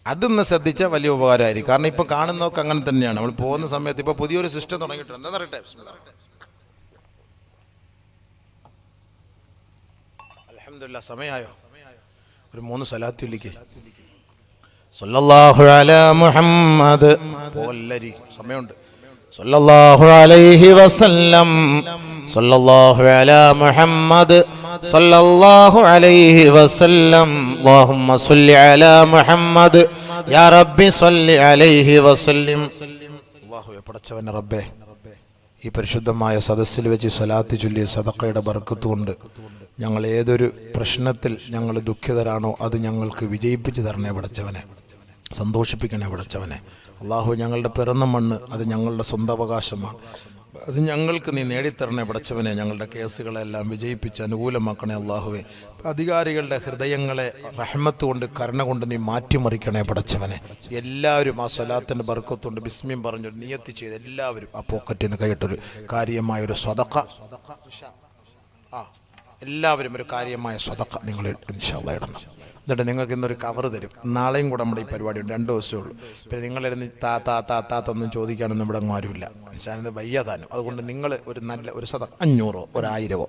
അതൊന്ന് ശ്രദ്ധിച്ചാൽ വലിയ ഉപകാരമായിരിക്കും. കാരണം ഇപ്പൊ കാണുന്നതൊക്കെ അങ്ങനെ തന്നെയാണ്. നമ്മൾ പോകുന്ന സമയത്ത് ഇപ്പൊ പുതിയൊരു സിസ്റ്റം തുടങ്ങിയിട്ടുണ്ട്. എന്താ പറയട്ടെ? സമയമായോ? ഒരു മൂന്ന് സലാത്തിലേക്ക് അലാ മുഹമ്മദ്. സമയമുണ്ട്. അലൈഹി വസല്ലം. അലാ മുഹമ്മദ്. സല്ലല്ലാഹു അലൈഹി വസല്ലം. അല്ലാഹുമ്മ സല്ലി അലാ മുഹമ്മദ്. യാ റബ്ബി സല്ലി അലൈഹി വസല്ലം. അല്ലാഹുവേ പടച്ചവനെ റബ്ബേ ഈ പരിശുദ്ധമായ സദസ്സിൽ വെച്ച് സലാത്ത് ചൊല്ലി സദക്കയുടെ ബർക്കത്ത് കൊണ്ട് ഞങ്ങൾ ഏതൊരു പ്രശ്നത്തിൽ ഞങ്ങൾ ദുഃഖിതരാണോ അത് ഞങ്ങൾക്ക് വിജയിപ്പിച്ച് തരണേ പടച്ചവനെ സന്തോഷിപ്പിക്കണേ പടച്ചവനെ. അള്ളാഹു ഞങ്ങളുടെ പിറന്ന മണ്ണ് അത് ഞങ്ങളുടെ സ്വന്തം അവകാശമാണ് അത് ഞങ്ങൾക്ക് നീ നേടിത്തരണേ പടച്ചവനെ. ഞങ്ങളുടെ കേസുകളെല്ലാം വിജയിപ്പിച്ച് അനുകൂലമാക്കണേ അള്ളാഹുവെ അധികാരികളുടെ ഹൃദയങ്ങളെ റഹ്മത്ത് കൊണ്ട് കരുണ കൊണ്ട് നീ മാറ്റിമറിക്കണേ പടച്ചവനെ. എല്ലാവരും ആ സ്വലാത്തിന്റെ ബർക്കത്തുകൊണ്ട് ബിസ്മിയും പറഞ്ഞു നിയത്തി ചെയ്ത് എല്ലാവരും ആ പോക്കറ്റിൽ നിന്ന് കൈയിട്ടൊരു കാര്യമായ ഒരു സ്വതക്ക. ആ എല്ലാവരും ഒരു കാര്യമായ സ്വതക്ക നിങ്ങൾ ഇടണം. എന്നിട്ട് നിങ്ങൾക്ക് ഇന്നൊരു കവർ തരും. നാളെയും കൂടെ നമ്മുടെ ഈ പരിപാടി ഉണ്ട്. രണ്ട് ദിവസമേ ഉള്ളൂ. പിന്നെ നിങ്ങളിരുന്ന് താ താ താ താത്തൊന്നും ചോദിക്കാനൊന്നും ഇവിടെ ആരുമില്ല. ഞാനത് വയ്യാതാനും. അതുകൊണ്ട് നിങ്ങൾ ഒരു നല്ല ഒരു ശതം അഞ്ഞൂറോ ഒരായിരമോ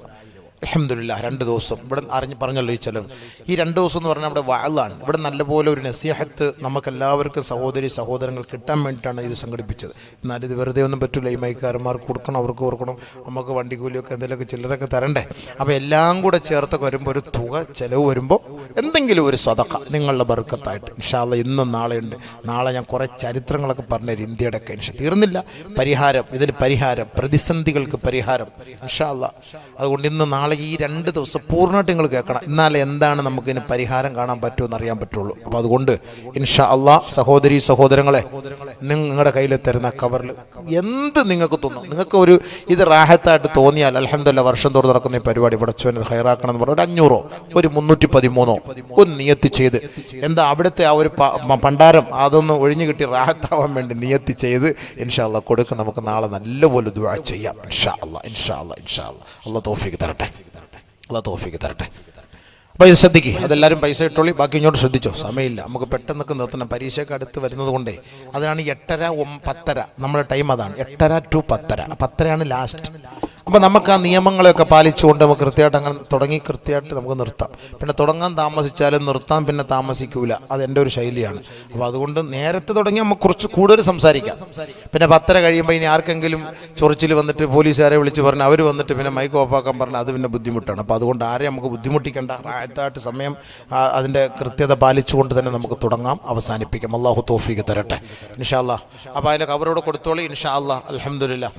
അലഹമില്ല രണ്ട് ദിവസം. ഇവിടെ അറിഞ്ഞ് പറഞ്ഞല്ലോ ഈ ചിലവ്. ഈ രണ്ട് ദിവസം എന്ന് പറഞ്ഞാൽ ഇവിടെ വാളാണ് ഇവിടെ നല്ലപോലെ ഒരു നസിഹത്ത് നമുക്ക് എല്ലാവർക്കും സഹോദരി സഹോദരങ്ങൾ കിട്ടാൻ വേണ്ടിയിട്ടാണ് ഇത് സംഘടിപ്പിച്ചത്. എന്നാലിത് വെറുതെ ഒന്നും പറ്റില്ല ഈ മൈക്കാരന്മാർക്ക് കൊടുക്കണം അവർക്ക് കൊടുക്കണം. നമുക്ക് വണ്ടി കൂലിയൊക്കെ എന്തെങ്കിലുമൊക്കെ ചില്ലറൊക്കെ തരണ്ടേ? അപ്പോൾ എല്ലാം കൂടെ ചേർത്തൊക്കെ വരുമ്പോൾ ഒരു തുക ചിലവ് വരുമ്പോൾ എന്തെങ്കിലും ഒരു സ്വതക്ക നിങ്ങളുടെ ബർക്കത്തായിട്ട്. ഇൻഷാല്ല ഇന്നും നാളെയുണ്ട്. നാളെ ഞാൻ കുറേ ചരിത്രങ്ങളൊക്കെ പറഞ്ഞുതരും ഇന്ത്യയുടെ ഒക്കെ തീർന്നില്ല. പരിഹാരം ഇതിന് പരിഹാരം പ്രതിസന്ധികൾക്ക് പരിഹാരം. ഇൻഷാല്ല അതുകൊണ്ട് ഇന്ന് നാളെ ഈ രണ്ട് ദിവസം പൂർണമായിട്ട് നിങ്ങൾ കേൾക്കണം. എന്നാലേ എന്താണ് നമുക്ക് ഇതിന് പരിഹാരം കാണാൻ പറ്റുമെന്ന് അറിയാൻ പറ്റുള്ളൂ. അപ്പോൾ അതുകൊണ്ട് ഇൻഷാ അള്ളാ സഹോദരി സഹോദരങ്ങളെ നിങ്ങളുടെ കയ്യിൽ തരുന്ന കവറിൽ എന്ത് നിങ്ങൾക്ക് തോന്നും? നിങ്ങൾക്ക് ഒരു ഇത് റാഹത്തായിട്ട് തോന്നിയാൽ അലഹമില്ല വർഷം തോറും നടക്കുന്ന ഈ പരിപാടി പടച്ചോനെ ഹൈറാക്കണം എന്ന് പറഞ്ഞാൽ ഒരു അഞ്ഞൂറോ ഒരു മുന്നൂറ്റി പതിമൂന്നോ ഒന്ന് നിയത്തി ചെയ്ത് എന്താ അവിടുത്തെ ആ ഒരു പണ്ടാരം അതൊന്ന് ഒഴിഞ്ഞു കിട്ടി റാഹത്താവാൻ വേണ്ടി നിയത്തി ചെയ്ത് ഇൻഷാ അള്ളാ കൊടുക്കും. നമുക്ക് നാളെ നല്ലപോലെ ദുവാ ചെയ്യാം. ഇൻഷാ അള്ളാ ഇൻഷാ അള്ളാ ഇൻഷാ അള്ളാ. അള്ളാ തോഫിക്ക് തരട്ടെ. അള്ളാ തോഫിക്ക് തരട്ടെ. അപ്പോൾ ഇത് ശ്രദ്ധിക്കുക അതെല്ലാവരും പൈസ ഇട്ടോളി ബാക്കി ഇങ്ങോട്ട് ശ്രദ്ധിച്ചോ? സമയമില്ല. നമുക്ക് പെട്ടെന്നൊക്കെ നിർത്തണം. പരീക്ഷയ്ക്ക് അടുത്ത് വരുന്നത് കൊണ്ടേ അതാണ് എട്ടര ഒം- പത്തര. നമ്മുടെ ടൈം അതാണ്. എട്ടര ടു പത്തര. പത്തരയാണ് ലാസ്റ്റ് അപ്പോൾ നമുക്ക് ആ നിയമങ്ങളെയൊക്കെ പാലിച്ചുകൊണ്ട് നമുക്ക് കൃത്യമായിട്ട് അങ്ങനെ തുടങ്ങി കൃത്യമായിട്ട് നമുക്ക് നിർത്താം. പിന്നെ തുടങ്ങാൻ താമസിച്ചാലും നിർത്താൻ പിന്നെ താമസിക്കൂല. അത് എന്റെ ഒരു ശൈലിയാണ്. അപ്പോൾ അതുകൊണ്ട് നേരത്തെ തുടങ്ങി നമുക്ക് കുറച്ച് കൂടുതൽ സംസാരിക്കാം. പിന്നെ പത്തര കഴിയുമ്പോൾ ഇനി ആർക്കെങ്കിലും ചൊറിച്ചിൽ വന്നിട്ട് പോലീസുകാരെ വിളിച്ച് പറഞ്ഞ് അവർ വന്നിട്ട് പിന്നെ മൈക്ക് ഓഫാക്കാൻ പറഞ്ഞാൽ അത് പിന്നെ ബുദ്ധിമുട്ടാണ്. അപ്പോൾ അതുകൊണ്ട് ആരെയും നമുക്ക് ബുദ്ധിമുട്ടിക്കേണ്ട. ആയത്തായിട്ട് സമയം അതിന്റെ കൃത്യത പാലിച്ചുകൊണ്ട് തന്നെ നമുക്ക് തുടങ്ങാം. അവസാനിപ്പിക്കാം. അള്ളാഹു തോഫിക്ക് തരട്ടെ. ഇൻഷാ അല്ലാ അപ്പോൾ അതിന്റെ കവറോട് കൊടുത്തോളി. ഇൻഷാ അല്ലാ അലഹമില്ല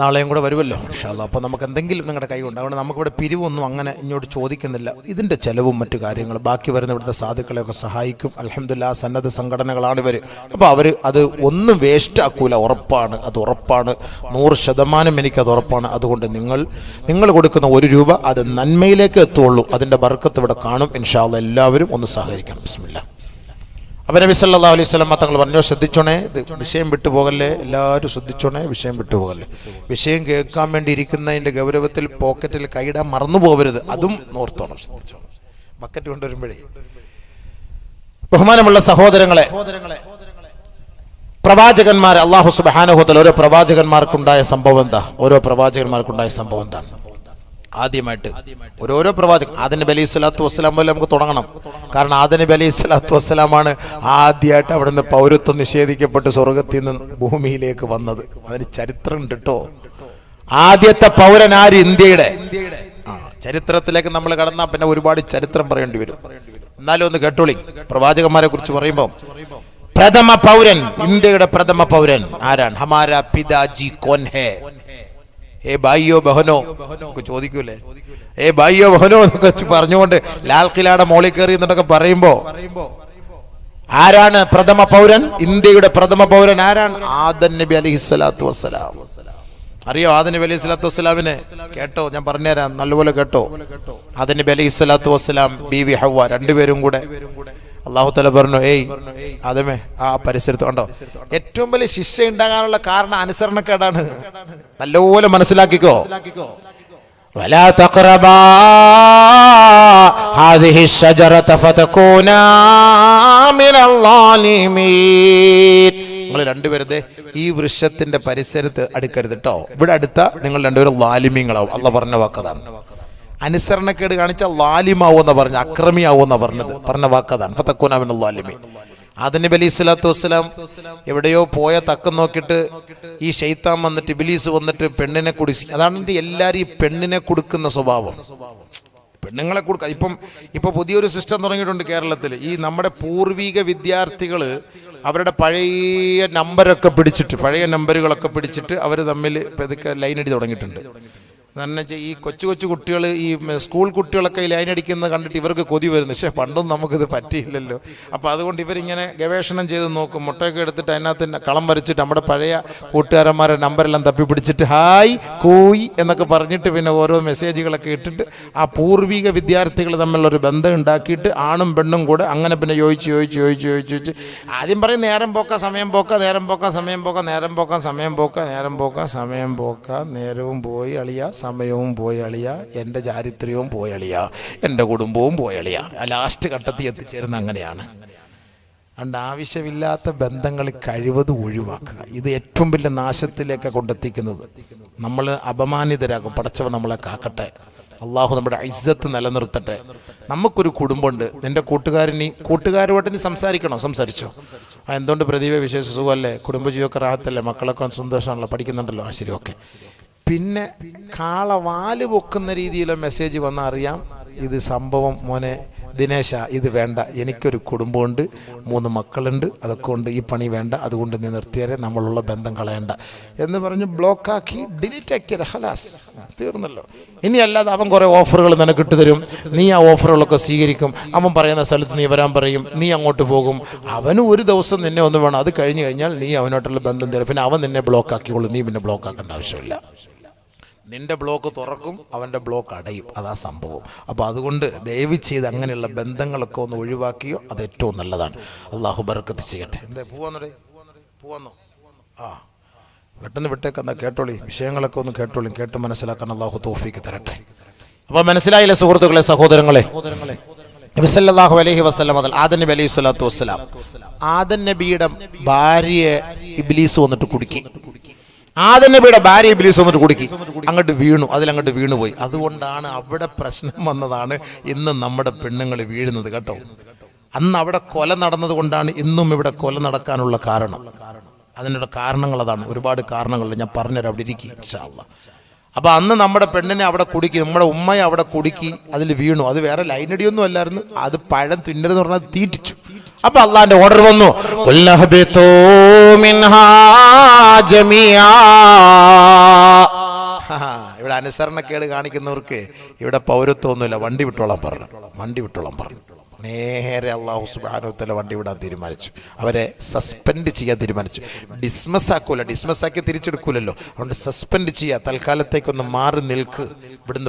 നാളെയും കൂടെ വരുമല്ലോ. ഇൻഷാല്ല അപ്പോൾ നമുക്ക് എന്തെങ്കിലും നിങ്ങളുടെ കൈ ഉണ്ട് അതുകൊണ്ട് നമുക്കിവിടെ പിരിവൊന്നും അങ്ങനെ ഇങ്ങോട്ട് ചോദിക്കുന്നില്ല. ഇതിന്റെ ചിലവും മറ്റു കാര്യങ്ങളും. ബാക്കി വരുന്ന ഇവിടുത്തെ സാധുക്കളെയൊക്കെ സഹായിക്കും. അലഹമില്ല സന്നദ്ധ സംഘടനകളാണ് ഇവർ അപ്പോൾ അവർ അത് ഒന്നും വേസ്റ്റ് ആക്കൂല. ഉറപ്പാണ്. അത് ഉറപ്പാണ്. നൂറ് ശതമാനം എനിക്കത് ഉറപ്പാണ്. അതുകൊണ്ട് നിങ്ങൾ നിങ്ങൾ കൊടുക്കുന്ന ഒരു രൂപ അത് നന്മയിലേക്ക് എത്തുള്ളൂ. അതിന്റെ ബർക്കത്ത് ഇവിടെ കാണും. ഇൻഷാല്ല എല്ലാവരും ഒന്ന് സഹകരിക്കണം. ബിസ്മില്ല. അപ്പം നബി സല്ലാ അലൈഹി സ്വലം തങ്ങൾ പറഞ്ഞു ശ്രദ്ധിച്ചോണേ വിഷയം വിട്ടുപോകല്ലേ എല്ലാവരും ശ്രദ്ധിച്ചോണേ വിഷയം വിട്ടുപോകല്ലേ വിഷയം കേൾക്കാൻ വേണ്ടി ഇരിക്കുന്നതിന്റെ ഗൗരവത്തിൽ പോക്കറ്റിൽ കൈയിടാൻ മറന്നു പോകരുത്. അതും നോർത്തോണം ശ്രദ്ധിച്ചോണം. ബക്കറ്റ് കൊണ്ടുവരുമ്പോഴേ. ബഹുമാനമുള്ള സഹോദരങ്ങളെ പ്രവാചകന്മാർ അള്ളാഹു സുബാനുഹോത്തൽ ഓരോ പ്രവാചകന്മാർക്കുണ്ടായ സംഭവം എന്താ? ഓരോ പ്രവാചകന്മാർക്കുണ്ടായ സംഭവം എന്താണ്? ആദ്യമായിട്ട്. ഓരോരോ പ്രവാചകൻ ആദൻ നബി അലൈഹി സ്വലാത്തു വസ്സലാം പോലെ നമുക്ക് തുടങ്ങണം. കാരണം ആദൻ നബി അലൈഹി സ്വലാത്തു വസ്സലാമാണ് ആദ്യമായിട്ട് അവിടുന്ന് പൗരത്വം നിഷേധിക്കപ്പെട്ട് സ്വർഗത്തിൽ നിന്ന് ഭൂമിയിലേക്ക് വന്നത്. അതിന് ചരിത്രം കേട്ടോ ആദ്യത്തെ പൗരൻ ആര്? ഇന്ത്യയുടെ. ആ, ചരിത്രത്തിലേക്ക് നമ്മൾ കടന്നാൽ പിന്നെ ഒരുപാട് ചരിത്രം പറയേണ്ടി വരും. എന്നാലും ഒന്ന് കേട്ടോളി. പ്രവാചകന്മാരെ കുറിച്ച് പറയുമ്പോൾ പ്രഥമ പൗരൻ ഇന്ത്യയുടെ പ്രഥമ പൗരൻ ആരാണ്? ഹമാര പിതാജി കോൻ ഹേ ഏ ബായിയോ ബഹനോ? ഒക്കെ ചോദിക്കൂലേ? ഏ ബായിയോ ബഹനോ? എന്നൊക്കെ പറഞ്ഞുകൊണ്ട് ലാൽ കിലാടെ മോളിൽ കയറി എന്നൊക്കെ പറയുമ്പോ ആരാണ് പ്രഥമ പൗരൻ? ഇന്ത്യയുടെ പ്രഥമ പൗരൻ ആരാണ്? ആദൻ നബി അലൈഹി സ്വലാത്തു വസ്സലാം. അറിയോ ആദൻ നബി അലൈഹി സ്വലാത്തു വസ്സലാമിനെ? കേട്ടോ ഞാൻ പറഞ്ഞുതരാം നല്ലപോലെ കേട്ടോ. ആദൻ നബി അലൈഹി സ്വലാത്തു വസ്സലാം ബി വി ഹവ രണ്ടുപേരും കൂടെ. അള്ളാഹു തല പറഞ്ഞു ഏയ് ആദമേ ആ പരിസരത്ത് കണ്ടോ ഏറ്റവും വലിയ ശിക്ഷ ഉണ്ടാകാനുള്ള കാരണം അനുസരണക്കേടാണ് നല്ലപോലെ മനസ്സിലാക്കിക്കോ ولا تقربا هذه الشجرة فتكونا من الظالمين നിങ്ങൾ രണ്ടുപേരും ദേ ഈ വൃക്ഷത്തിന്റെ പരിസരത്ത് അടുക്കരുത് കേട്ടോ ഇവിടെ അടുത്ത നിങ്ങൾ രണ്ടുപേരും ലാലിമ്യങ്ങളാവും അല്ല പറഞ്ഞ വാക്കതാണ് അനുസരണക്കേട് കാണിച്ച ലാലിമാവെന്ന് പറഞ്ഞ അക്രമിയാവെന്ന പറഞ്ഞത്. പറഞ്ഞ വാക്കതാണ്. ഇപ്പൊ തക്കൂനാമിന് ലാലിമി അതിന് അലൈഹി സ്വലാത്തു വസ്സലാം എവിടെയോ പോയ തക്കം നോക്കിയിട്ട് ഈ ഷെയ്ത്താൻ വന്നിട്ട് ഇബിലീസ് വന്നിട്ട് പെണ്ണിനെ കുടിച്ച്. അതാണ് എല്ലാവരും ഈ പെണ്ണിനെ കൊടുക്കുന്ന സ്വഭാവം. പെണ്ണുങ്ങളെ കൊടുക്കുക ഇപ്പം ഇപ്പൊ പുതിയൊരു സിസ്റ്റം തുടങ്ങിയിട്ടുണ്ട് കേരളത്തിൽ ഈ നമ്മുടെ പൂർവിക വിദ്യാർത്ഥികൾ അവരുടെ പഴയ നമ്പരൊക്കെ പിടിച്ചിട്ട് പഴയ നമ്പറുകളൊക്കെ പിടിച്ചിട്ട് അവർ തമ്മിൽ പെതുക്കെ ലൈൻ അടി തുടങ്ങിയിട്ടുണ്ട്. വെച്ചാൽ ഈ കൊച്ചു കൊച്ചു കുട്ടികൾ ഈ സ്കൂൾ കുട്ടികളൊക്കെ ലൈനടിക്കുന്നത് കണ്ടിട്ട് ഇവർക്ക് കൊതി വരുന്നു. പക്ഷേ പണ്ടൊന്നും നമുക്കിത് പറ്റിയില്ലല്ലോ. അപ്പോൾ അതുകൊണ്ട് ഇവരിങ്ങനെ ഗവേഷണം ചെയ്ത് നോക്കും. മുട്ടയൊക്കെ എടുത്തിട്ട് അതിനകത്ത് തന്നെ കളം വരച്ചിട്ട് നമ്മുടെ പഴയ കൂട്ടുകാരന്മാരെ തപ്പി പിടിച്ചിട്ട് ഹായ് കോയി എന്നൊക്കെ പറഞ്ഞിട്ട് പിന്നെ ഓരോ മെസ്സേജുകളൊക്കെ ഇട്ടിട്ട് ആ പൂർവിക വിദ്യാർത്ഥികൾ തമ്മിലുള്ളൊരു ബന്ധം ഉണ്ടാക്കിയിട്ട് ആണും പെണ്ണും കൂടെ അങ്ങനെ പിന്നെ ചോദിച്ച് ചോദിച്ച് ചോദിച്ച് ചോദിച്ച് ചോദിച്ച് ആദ്യം പറയും നേരം പോക്ക സമയം പോക്ക നേരം പോക്ക സമയം പോക്ക നേരം പോക്ക സമയം പോക്ക നേരം പോക്ക സമയം പോക്ക നേരവും പോയി അളിയ സമയവും പോയി അളിയ എന്റെ ചാരിത്ര്യവും പോയി അളിയ എന്റെ കുടുംബവും പോയി അളിയ. ആ ലാസ്റ്റ് ഘട്ടത്തിൽ എത്തിച്ചേരുന്ന അങ്ങനെയാണ്. അതുകൊണ്ട് ആവശ്യമില്ലാത്ത ബന്ധങ്ങൾ കഴിവതും ഒഴിവാക്കുക. ഇത് ഏറ്റവും വലിയ നാശത്തിലേക്ക് കൊണ്ടെത്തിക്കുന്നത്. നമ്മൾ അപമാനിതരാകും. പടച്ചവ നമ്മളെ കാക്കട്ടെ. അള്ളാഹു നമ്മുടെ ഐസത്ത് നിലനിർത്തട്ടെ. നമുക്കൊരു കുടുംബമുണ്ട്. നിന്റെ കൂട്ടുകാരനി കൂട്ടുകാരുമായിട്ട് നീ സംസാരിക്കണോ? സംസാരിച്ചോ? എന്തുകൊണ്ട് പ്രതിഭ വിശേഷ സുഖമല്ലേ? കുടുംബജീവിയൊക്കെ റാഹത്തല്ലേ? മക്കളൊക്കെ സന്തോഷമാണല്ലോ? പഠിക്കുന്നുണ്ടല്ലോ? ആ ശരി ഓക്കെ. പിന്നെ കാള വാൽ പൊക്കുന്ന രീതിയിലെ മെസ്സേജ് വന്നാൽ അറിയാം ഇത് സംഭവം മോനെ ദിനേശ ഇത് വേണ്ട. എനിക്കൊരു കുടുംബമുണ്ട് മൂന്ന് മക്കളുണ്ട് അതൊക്കെ കൊണ്ട് ഈ പണി വേണ്ട അതുകൊണ്ട് നീ നിർത്തിയാലേ നമ്മളുള്ള ബന്ധം കളയണ്ട. എന്ന് പറഞ്ഞ് ബ്ലോക്കാക്കി ഡിലീറ്റ് ആക്കിയത് ഹലാസ് തീർന്നല്ലോ. ഇനി അല്ലാതെ അവൻ കുറേ ഓഫറുകൾ നിനക്ക് തരും. നീ ആ ഓഫറുകളൊക്കെ സ്വീകരിക്കും. അവൻ പറയുന്ന സ്ഥലത്ത് നീ വരാൻ പറയും. നീ അങ്ങോട്ട് പോകും. അവന് ഒരു ദിവസം നിന്നെ ഒന്ന് വേണം. അത് കഴിഞ്ഞ് കഴിഞ്ഞാൽ നീ അവനോട്ടുള്ള ബന്ധം തരും. പിന്നെ അവൻ നിന്നെ ബ്ലോക്ക് ആക്കിക്കോളും. നീ പിന്നെ ബ്ലോക്കാക്കേണ്ട ആവശ്യമില്ല. നിന്റെ ബ്ലോക്ക് തുറക്കും അവന്റെ ബ്ലോക്ക് അടയും. അതാ സംഭവം. അപ്പോൾ അതുകൊണ്ട് ദയവ് ചെയ്ത് അങ്ങനെയുള്ള ബന്ധങ്ങളൊക്കെ ഒന്ന് ഒഴിവാക്കിയോ അത് ഏറ്റവും നല്ലതാണ്. അള്ളാഹു ബർക്കത്ത് ചെയ്യട്ടെ. എന്താ പോവാന്നടേ പോവാന്നോ? ആ. പെട്ടെന്ന് വിട്ടേക്കെന്നാ കേട്ടോളി. വിഷയങ്ങളൊക്കെ ഒന്ന് കേട്ടോളി. കേട്ട് മനസ്സിലാക്കാൻ അള്ളാഹു തോഫിക്ക് തരട്ടെ. അപ്പോൾ മനസ്സിലായില്ലേ സുഹൃത്തുക്കളെ സഹോദരങ്ങളെ? നബിസല്ലാഹു അലൈഹി വസ്ലം മുതൽ ആദൻ നബി അലൈഹി സ്വലാത്തു വസ്സലാം. ആദൻ നബിയുടെ ഭാര്യയെ ഇബ്ലീസ് വന്നിട്ട് കുടുക്കി. ആദൻ നബിയുടെ ഭാര്യ ഇബ്ലീസ് വന്നിട്ട് കുടുക്കി. അങ്ങോട്ട് വീണു. അതിലങ്ങോട്ട് വീണുപോയി. അതുകൊണ്ടാണ് അവിടെ പ്രശ്നം വന്നതാണ് ഇന്ന് നമ്മുടെ പെണ്ണുങ്ങൾ വീഴുന്നത് കേട്ടോ. അന്ന് അവിടെ കൊല നടന്നത് കൊണ്ടാണ് ഇന്നും ഇവിടെ കൊല നടക്കാനുള്ള കാരണം. അതിനുള്ള കാരണങ്ങൾ അതാണ്. ഒരുപാട് കാരണങ്ങളുണ്ട്. ഞാൻ പറഞ്ഞുതരാം അവിടെ ഇരിക്കും അപ്പൊ അന്ന് നമ്മുടെ പെണ്ണിനെ അവിടെ കുടുക്കി നമ്മുടെ ഉമ്മയെ അവിടെ കുടുക്കി അതിൽ വീണു. അത് വേറെ ലൈനടിയൊന്നും അല്ലായിരുന്നു. അത് പഴം തിന്നരുതെന്ന് പറഞ്ഞാൽ തീറ്റിച്ചു. അപ്പൊ അള്ളാന്റെ ഓർഡർ വന്നു. ഇവിടെ അനുസരണക്കേട് കാണിക്കുന്നവർക്ക് ഇവിടെ പൗരത്വമൊന്നുമില്ല. വണ്ടി വിട്ടോളാൻ പറഞ്ഞു. വണ്ടി വിട്ടോളാൻ പറഞ്ഞു. നേരെ അള്ളാഹു സുബാനുത്തല വണ്ടി വിടാൻ തീരുമാനിച്ചു. അവരെ സസ്പെൻഡ് ചെയ്യാൻ തീരുമാനിച്ചു. ഡിസ്മസ് ആക്കൂല. ഡിസ്മസ് ആക്കി തിരിച്ചെടുക്കൂലല്ലോ. അതുകൊണ്ട് സസ്പെൻഡ് ചെയ്യുക തൽക്കാലത്തേക്കൊന്ന് മാറി നിൽക്ക്. ഇവിടുന്ന്